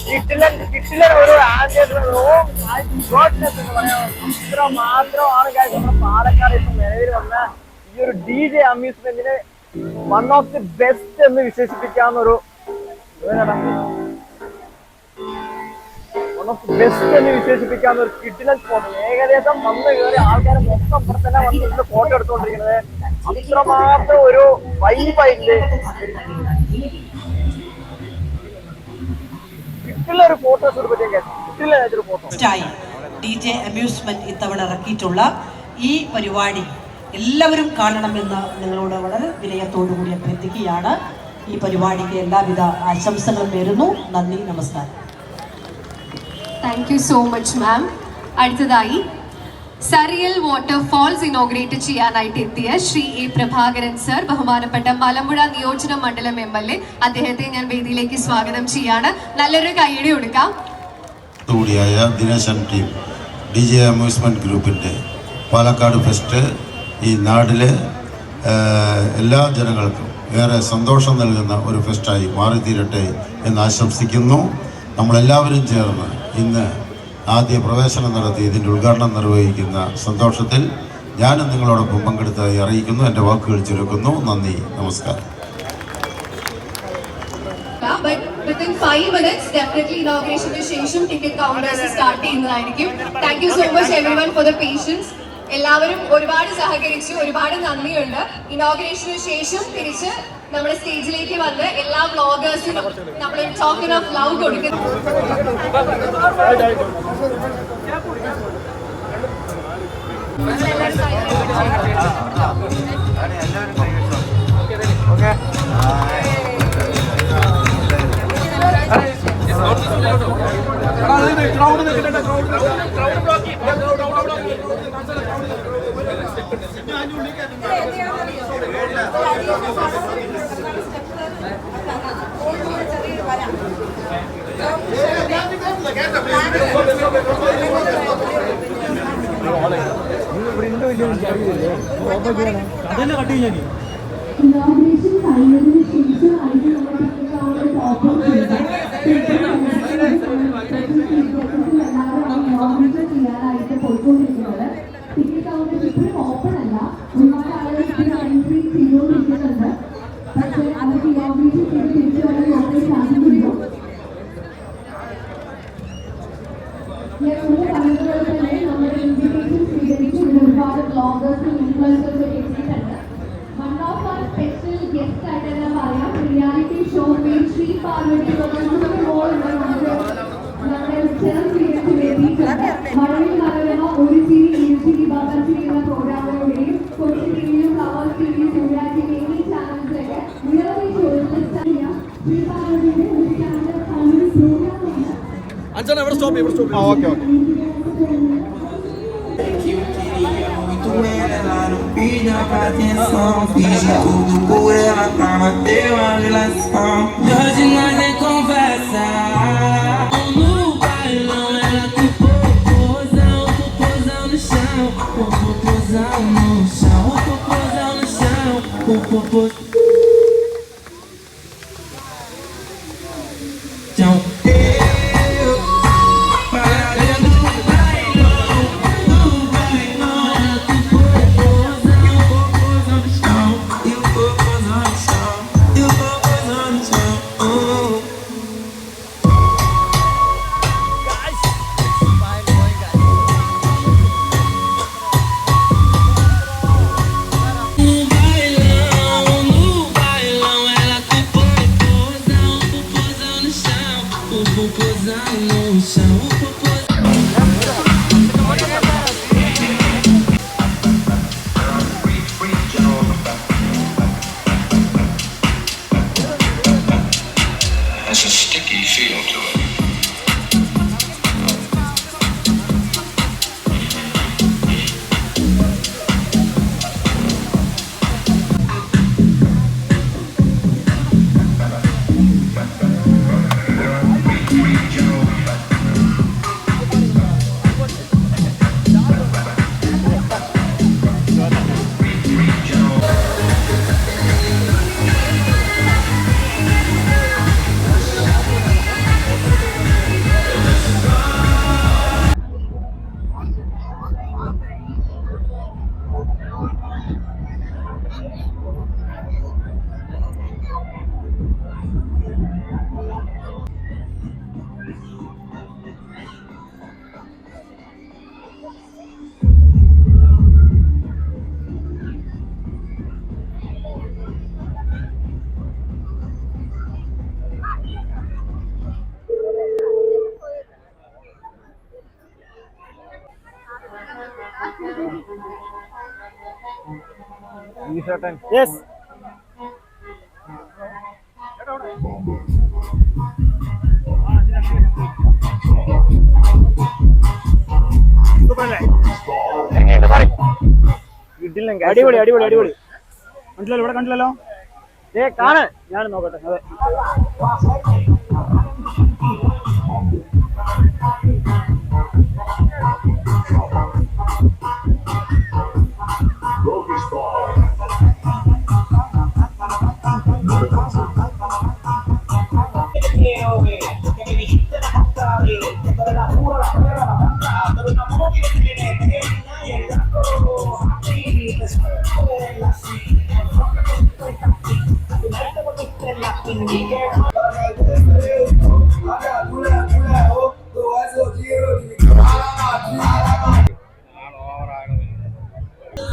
കിട്ടില്ല കിട്ടില്ല ഒരു ഇത്ര മാത്രമാണ് കാര്യം നമ്മുടെ പാലക്കാട് ഇപ്പൊ വന്ന ഈ ഒരു D J one of the best എന്ന് വിശേഷിപ്പിക്കാവുന്ന ഒരു വൺ ഓഫ് ദി ബെസ്റ്റ് എന്ന് വിശേഷിപ്പിക്കാവുന്ന ഒരു കിഡിലൻ സ്പോട്ട് ഏകദേശം വന്ന് കയറി ആൾക്കാരെ മൊത്തം ഇവിടെ തന്നെ വന്ന് ഫോട്ടോ എടുത്തുകൊണ്ടിരിക്കുന്നത് അത്രമാത്രം ഒരു വൈബായിട്ട് ഒരു ഫോട്ടോസ് കിട്ടില്ല ഫോട്ടോ ഡി ജെ അമ്യൂസ്മെന്റ് ഇത്തവണ ഇറക്കിയിട്ടുള്ള ഈ പരിപാടി എല്ലാവരും കാണണമെന്ന് നിങ്ങളോട് വളരെ വിനയത്തോടു കൂടി അഭ്യർത്ഥിക്കുകയാണ്. ഈ പരിപാടിക്ക് എല്ലാവിധ ആശംസകളും നേരുന്നു. നന്ദി നമസ്കാരം. Thank you so much ma'am അടുത്തതായി സറിയൽ വാട്ടർഫാൾസ് ഇനോഗ്രേറ്റ് ചെയ്യാനായിട്ട് എത്തിയ ശ്രീ എ പ്രഭാകരൻ സർ ബഹുമാനപ്പെട്ട മലമ്പുഴ നിയോജന മണ്ഡലം എം എൽ എ. അദ്ദേഹത്തെ ഞാൻ വേദിയിലേക്ക് സ്വാഗതം ചെയ്യാണ്. നല്ലൊരു കൈയടി കൊടുക്കാം. കൂടിയായ Dineshan team D J amusement ഗ്രൂപ്പിന്റെ പാലക്കാട് ഫെസ്റ്റ് ഈ നാട്ടിലെ എല്ലാ ജനങ്ങൾക്കും ഏറെ സന്തോഷം നൽകുന്ന ഒരു ഫെസ്റ്റായി മാറിത്തീരട്ടെ എന്ന് ആശംസിക്കുന്നു. നമ്മളെല്ലാവരും ചേർന്ന് ഇന്ന് ആദ്യ പ്രവേശനം നടത്തി ഇതിന്റെ ഉദ്ഘാടനം നിർവഹിക്കുന്ന സന്തോഷത്തിൽ ഞാനും നിങ്ങളോടൊപ്പം പങ്കെടുത്തതായി അറിയിക്കുന്നു. എന്റെ വാക്കുകൾ ചുരുക്കുന്നു. നന്ദി. നമസ്കാരം. ഇനോഗ്രേഷന് ശേഷം ടിക്കറ്റ് കൗണ്ടേഴ്സ് സ്റ്റാർട്ട് ചെയ്യുന്നതായിരിക്കും. Thank you so much everyone for the patience എല്ലാവരും ഒരുപാട് സഹകരിച്ചു ഒരുപാട് നന്ദിയുണ്ട്. ഇനോഗ്രേഷന് ശേഷം തിരിച്ച് നമ്മുടെ സ്റ്റേജിലേക്ക് വന്ന് എല്ലാ വ്ളോഗേഴ്സിനും നമ്മൾ ടോക്കൺ ഓഫ് ലവ് കൊടുക്കുന്നു. ഇനോഗ്രേഷൻ കഴിഞ്ഞതിന് ശേഷമായിട്ട് നമ്മുടെ ഓപ്പൺ ചെയ്ത് ഇനോഗ്രേഷൻ ചെയ്യാനായിട്ട് പോയിക്കൊണ്ടിരിക്കുന്നത് ടിക്കറ്റ് കൗണ്ടർ ഇപ്പോഴും ഓപ്പൺ അല്ല ഒരുപാട് ആളുകൾ ഇപ്പോഴും എൻട്രി ചെയ്തുകൊണ്ടിരിക്കുന്നുണ്ട് പക്ഷേ അവർക്ക് ഇനോഗ്രേഷൻ ചെയ്ത് തിരിച്ചു വരാൻ നോക്കാൻ സാധിക്കുന്നുണ്ടോ ഞാൻ മുമ്പ് പറഞ്ഞതുപോലെ തന്നെ നമ്മുടെ ഇൻവിറ്റേഷൻ സ്വീകരിച്ച് ഇവിടെ ഒരുപാട് ബ്ലോഗേഴ്സും ഇൻഫ്ലുവൻസേഴ്സും ഒക്കെ എത്തിയിട്ടുണ്ട് one of our special guest ആയിട്ട് ഞാൻ പറയാം റിയാലിറ്റി ഷോ ശ്രീ പാർവതി നമ്മുടെ റോളുണ്ട് നമുക്ക് ഉച്ചരം സ്വീകരിച്ച് എത്തിയിട്ടുണ്ട് മഴവിൽ മനോരമ ഒരു ചിരി ഇരുചിരി ബാബാച്ചിരി എന്ന പ്രോഗ്രാമിലൂടെയും കൊച്ചി ടിവിയും ഫ്ലവേഴ്സ് ടിവിയും സൂര്യ ടിവി എന്നീ ചാനൽസിലൊക്കെ നിരവധി ശ്രീ പാർവതിയുടെ ഒരു ചാനൽ കോമഡി പ്രോഗ്രാമാണ് അഞ്ചാണ് എവിടെ സ്റ്റോപ്പ് ഇവിടെ stop okay okay muito ela, não pedi pra atenção. Fiz tudo por ela pra manter uma relação. E hoje nós nem conversa. No bailão, ela com popozão, popozão no chão. Com popozão no chão, popozão no chão. Com popozão. ഈശ്വരൻ yes അടിപൊളി അടിപൊളി അടിപൊളി കണ്ടില്ലല്ലോ ഇവിടെ കണ്ടില്ലല്ലോ? ഏ കാണ് ഞാൻ നോക്കട്ടെ അതെ.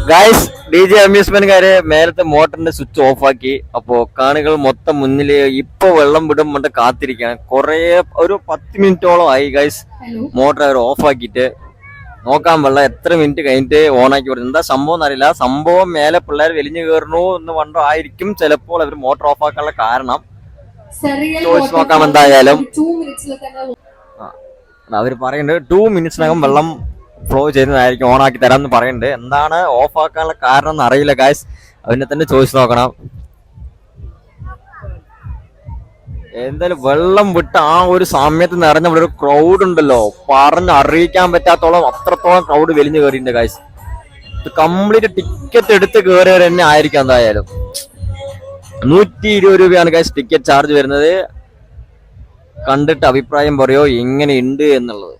ഗായ്സ് ഡി ജെ അമ്യൂസ്മെന്റ് മേലത്തെ മോട്ടറിന്റെ സ്വിച്ച് ഓഫ് ആക്കി. അപ്പോ കാണികൾ മൊത്തം മുന്നിൽ ഇപ്പൊ വെള്ളം വിടും കൊണ്ട് കാത്തിരിക്കുകയാണ്. കൊറേ ഒരു പത്ത് മിനിറ്റോളം ആയി ഗായ്സ് മോട്ടർ അവർ ഓഫ് ആക്കിയിട്ട്. നോക്കാൻ വെള്ളം എത്ര മിനിറ്റ് കഴിഞ്ഞിട്ട് ഓൺ ആക്കി വിടുന്നത് എന്താ സംഭവം എന്നറിയില്ല. സംഭവം മേലെ പിള്ളേർ വലിഞ്ഞു കയറുന്നു എന്ന് പണ്ടോ ആയിരിക്കും ചിലപ്പോൾ അവർ മോട്ടർ ഓഫ് ആക്കാനുള്ള കാരണം. ചോദിച്ചു നോക്കാം എന്തായാലും. അവർ പറയുന്നുണ്ട് ടു മിനിറ്റ്സിനകം വെള്ളം ഫ്ലോ ചെയ്യുന്നതായിരിക്കും ഓൺ ആക്കി തരാമെന്ന് പറയുന്നുണ്ട്. എന്താണ് ഓഫ് ആക്കാനുള്ള കാരണം എന്ന് അറിയില്ല ഗായ്സ് അവനെ തന്നെ ചോദിച്ചു നോക്കണം. എന്തായാലും വെള്ളം വിട്ട് ആ ഒരു സമയത്ത് നിറഞ്ഞ ഇവിടെ ഒരു ക്രൗഡ് ഉണ്ടല്ലോ. പറഞ്ഞ് അറിയിക്കാൻ പറ്റാത്തോളം അത്രത്തോളം ക്രൗഡ് വലിഞ്ഞു കയറിയിട്ടുണ്ട് ഗായ്സ് കംപ്ലീറ്റ് ടിക്കറ്റ് എടുത്ത് കയറിയവർ തന്നെ ആയിരിക്കും എന്തായാലും. നൂറ്റി ഇരുപത് രൂപയാണ് ഗായ്സ് ടിക്കറ്റ് ചാർജ് വരുന്നത്. കണ്ടിട്ട് അഭിപ്രായം പറയോ? എങ്ങനെയുണ്ട് എന്നുള്ളത്.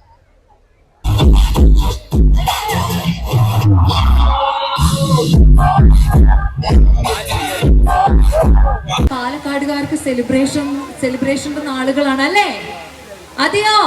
പാലക്കാടുകാർക്ക് സെലിബ്രേഷൻ സെലിബ്രേഷന്റെ നാളുകളാണ് അല്ലേ അതെയോ?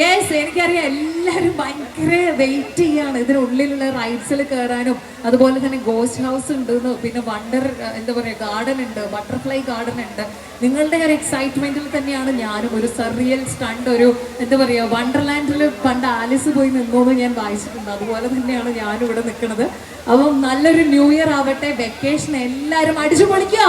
യെസ് എനിക്കറിയാം. എല്ലാവരും ഭയങ്കര വെയിറ്റ് ചെയ്യാണ്. ഇതിനുള്ളിലുള്ള റൈഡ്സിൽ കയറാനും അതുപോലെ തന്നെ ഗോസ്റ്റ് ഹൗസ് ഉണ്ട് പിന്നെ വണ്ടർ എന്താ പറയുക ഗാർഡൻ ഉണ്ട് ബട്ടർഫ്ലൈ ഗാർഡൻ ഉണ്ട്. നിങ്ങളുടെ ഒരു എക്സൈറ്റ്മെന്റിൽ തന്നെയാണ് ഞാനും ഒരു സെറിയൽ സ്റ്റണ്ട് ഒരു എന്താ പറയുക വണ്ടർലാൻഡിൽ പണ്ട് ആലിസ് പോയി നിന്നോന്ന് ഞാൻ വായിച്ചിട്ടുണ്ട്. അതുപോലെ തന്നെയാണ് ഞാനും ഇവിടെ നിൽക്കുന്നത്. അപ്പം നല്ലൊരു ന്യൂ ഇയർ ആവട്ടെ. വെക്കേഷൻ എല്ലാവരും അടിച്ചു പൊളിക്കോ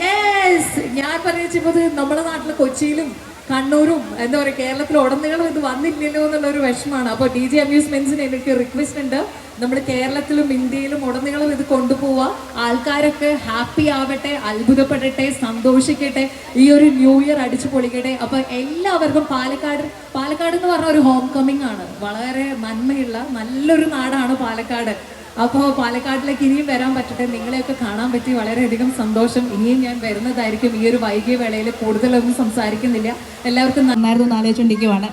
യെസ് ഞാൻ പറഞ്ഞപ്പോൾ നമ്മുടെ നാട്ടിൽ കൊച്ചിയിലും കണ്ണൂരും എന്താ പറയുക കേരളത്തിൽ ഉടനീളം ഇത് വന്നില്ലല്ലോ എന്നുള്ള ഒരു വിഷമാണ്. അപ്പോൾ ഡി ജി അമ്യൂസ്മെന്റ്സിന് എനിക്ക് റിക്വസ്റ്റ് ഉണ്ട്. നമ്മൾ കേരളത്തിലും ഇന്ത്യയിലും ഉടനീളം ഇത് കൊണ്ടുപോവുക ആൾക്കാരൊക്കെ ഹാപ്പി ആവട്ടെ അത്ഭുതപ്പെടട്ടെ സന്തോഷിക്കട്ടെ ഈ ഒരു ന്യൂ ഇയർ അടിച്ചു പൊളിക്കട്ടെ. അപ്പൊ എല്ലാവർക്കും പാലക്കാട് പാലക്കാട് എന്ന് പറഞ്ഞ ഒരു ഹോം കമ്മിങ് ആണ്. വളരെ നന്മയുള്ള നല്ലൊരു നാടാണ് പാലക്കാട്. അപ്പോൾ പാലക്കാട്ടിലേക്ക് ഇനിയും വരാൻ പറ്റട്ടെ. നിങ്ങളെയൊക്കെ കാണാൻ പറ്റി വളരെയധികം സന്തോഷം. ഇനിയും ഞാൻ വരുന്നതായിരിക്കും. ഈ ഒരു വൈകിയ വേളയിൽ കൂടുതലൊന്നും സംസാരിക്കുന്നില്ല. എല്ലാവർക്കും നന്നായിരുന്നു എന്ന് ആലോചിച്ചുകൊണ്ടിരിക്കുവാണ്.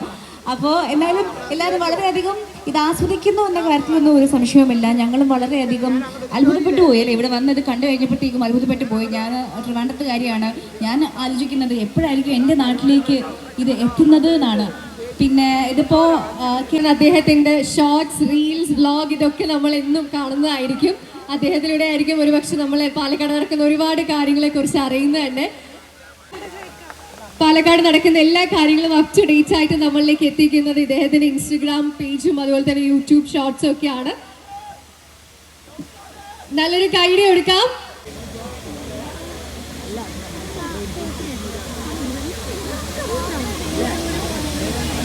അപ്പോൾ എന്നാലും എല്ലാവരും വളരെയധികം ഇത് ആസ്വദിക്കുന്നു എന്ന കാര്യത്തിലൊന്നും ഒരു സംശയവുമില്ല. ഞങ്ങളും വളരെയധികം അത്ഭുതപ്പെട്ടു പോയി അല്ലേ? ഇവിടെ വന്നത് കണ്ടു കഴിഞ്ഞപ്പോഴത്തേക്കും അത്ഭുതപ്പെട്ടു പോയി. ഞാൻ ട്രിവാൻഡ്രത്തുകാരിയാണ് ഞാൻ ആലോചിക്കുന്നത് എപ്പോഴായിരിക്കും എന്റെ നാട്ടിലേക്ക് ഇത് എത്തുന്നത് എന്നാണ്. പിന്നെ ഇതിപ്പോ അദ്ദേഹത്തിന്റെ ഷോർട്സ് റീൽസ് വ്ലോഗ് ഇതൊക്കെ നമ്മൾ എന്നും കാണുന്നതായിരിക്കും. അദ്ദേഹത്തിലൂടെ ആയിരിക്കും ഒരുപക്ഷെ നമ്മൾ പാലക്കാട് നടക്കുന്ന ഒരുപാട് കാര്യങ്ങളെ കുറിച്ച് അറിയുന്നത് തന്നെ. പാലക്കാട് നടക്കുന്ന എല്ലാ കാര്യങ്ങളും അപ് ടു ഡേറ്റ് ആയിട്ട് നമ്മളിലേക്ക് എത്തിക്കുന്നത് ഇദ്ദേഹത്തിന്റെ ഇൻസ്റ്റഗ്രാം പേജും അതുപോലെ തന്നെ യൂട്യൂബ് ഷോർട്സും ഒക്കെയാണ്. നല്ലൊരു കൈഡി എടുക്കാം.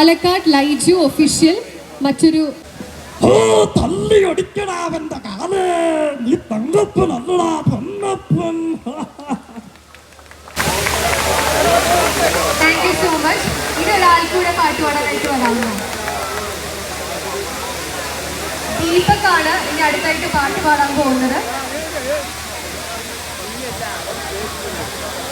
പാലക്കാട് ലൈജു ഒഫീഷ്യൽ മറ്റൊരു ഓ തള്ളി ഒടിക്കടാവന്റെ കാലേ. നീ തങ്കപ്പൻ അല്ലടാ Ponnappan thank you so much ഇതൊരാൾക്കൂടെ പാട്ട് പാടാനായിട്ട് വരാമോ ദീപക്കാണ് ഇനി അടുത്തായിട്ട് പാട്ട് പാടാൻ പോകുന്നത്.